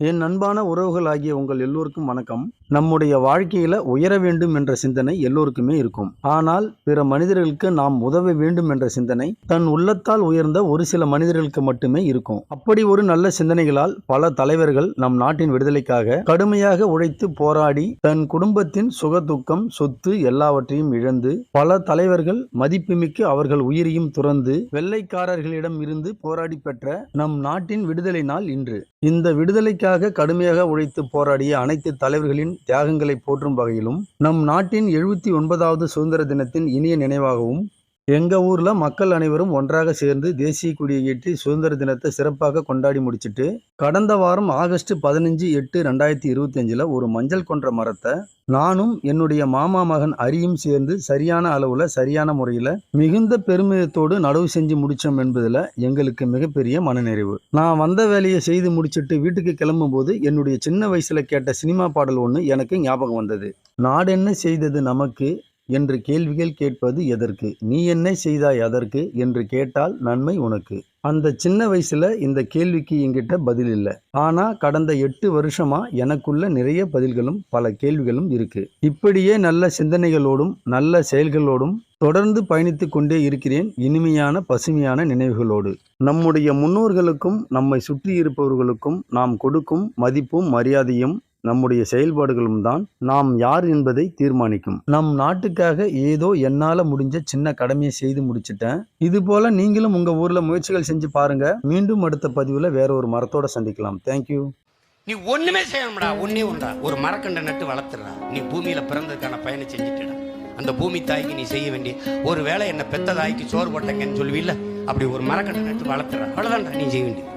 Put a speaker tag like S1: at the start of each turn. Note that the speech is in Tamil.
S1: என் அன்பான உறவுகள் ஆகிய உங்கள் எல்லோருக்கும் வணக்கம். நம்முடைய வாழ்க்கையில உயர வேண்டும் என்ற சிந்தனை எல்லோருக்குமே இருக்கும். ஆனால் பிற மனிதர்களுக்கு நாம் உதவ வேண்டும் என்ற சிந்தனை தன் உள்ளத்தால் உயர்ந்த ஒரு சில மனிதர்களுக்கு மட்டுமே இருக்கும். அப்படி ஒரு நல்ல சிந்தனைகளால் பல தலைவர்கள் நம் நாட்டின் விடுதலைக்காக கடுமையாக உழைத்து போராடி தன் குடும்பத்தின் சுக துக்கம் சொத்து எல்லாவற்றையும் இழந்து பல தலைவர்கள் மதிப்புமிக்க அவர்கள் உயிரையும் துறந்து வெள்ளைக்காரர்களிடம் இருந்து போராடி பெற்ற நம் நாட்டின் விடுதலை நாள் இன்று. இந்த விடுதலைக்கு நாட்டிற்காக கடுமையாக உழைத்து போராடிய அனைத்து தலைவர்களின் தியாகங்களை போற்றும் வகையிலும் நம் நாட்டின் எழுபத்தி ஒன்பதாவது சுதந்திர தினத்தின் இனிய நினைவாகவும் எங்கள் ஊரில் மக்கள் அனைவரும் ஒன்றாக சேர்ந்து தேசிய கொடியை ஏற்றி சுதந்திர தினத்தை சிறப்பாக கொண்டாடி முடிச்சிட்டு கடந்த வாரம் ஆகஸ்ட் பதினஞ்சு எட்டு ரெண்டாயிரத்தி இருபத்தஞ்சில் ஒரு மஞ்சள் கொன்ற மரத்தை நானும் என்னுடைய மாமா மகன் அரியும் சேர்ந்து சரியான அளவில் சரியான முறையில் மிகுந்த பெருமிதத்தோடு நடவு செஞ்சு முடித்தோம் என்பதில் எங்களுக்கு மிகப்பெரிய மனநிறைவு. நான் வந்த வேலையை செய்து முடிச்சுட்டு வீட்டுக்கு கிளம்பும்போது என்னுடைய சின்ன வயசில் கேட்ட சினிமா பாடல் ஒன்று எனக்கு ஞாபகம் வந்தது. நாடென்ன செய்தது நமக்கு என்று கேள்விகள் கேட்பது எதற்கு? நீ என்ன செய்தாய் அதற்கு? என்று கேட்டால் நன்மை உனக்கு. அந்த சின்ன வயசுல இந்த கேள்விக்கு என்கிட்ட பதில் இல்லை. ஆனா கடந்த எட்டு வருஷமா எனக்குள்ள நிறைய பதில்களும் பல கேள்விகளும் இருக்கு. இப்படியே நல்ல சிந்தனைகளோடும் நல்ல செயல்களோடும் தொடர்ந்து பயணித்து கொண்டே இருக்கிறேன் இனிமையான பசுமையான நினைவுகளோடு. நம்முடைய முன்னோர்களுக்கும் நம்மை சுற்றி இருப்பவர்களுக்கும் நாம் கொடுக்கும் மதிப்பும் மரியாதையும் நம்முடைய செயல்பாடுகளும் தான் நாம் யார் என்பதை தீர்மானிக்கும். நம் நாட்டுக்காக ஏதோ என்னால முடிஞ்ச சின்ன கடமையை செய்து முடிச்சிட்டேன். இது போல நீங்களும் உங்க ஊர்ல முயற்சிகள் செஞ்சு பாருங்க. மீண்டும் அடுத்த பதிவுல வேற ஒரு மரத்தோட சந்திக்கலாம். தேங்க்யூ
S2: நீ ஒண்ணுமே செய்யணும்டா ஒன்னே ஒன்றா ஒரு மரக்கண்டை நட்டு வளர்த்துறா. நீ பூமியில பிறந்ததுக்கான பயனை செஞ்சுட்டுடா. அந்த பூமி தாய்க்கு நீ செய்ய வேண்டிய ஒரு வேளை என்ன பெத்த தாய்க்கு சோறு போட்டங்கன்னு சொல்லுவீல்ல? அப்படி ஒரு மரக்கண்டை நட்டு வளர்த்துறா. அவ்வளவுதான்டா நீ செய்ய வேண்டியது.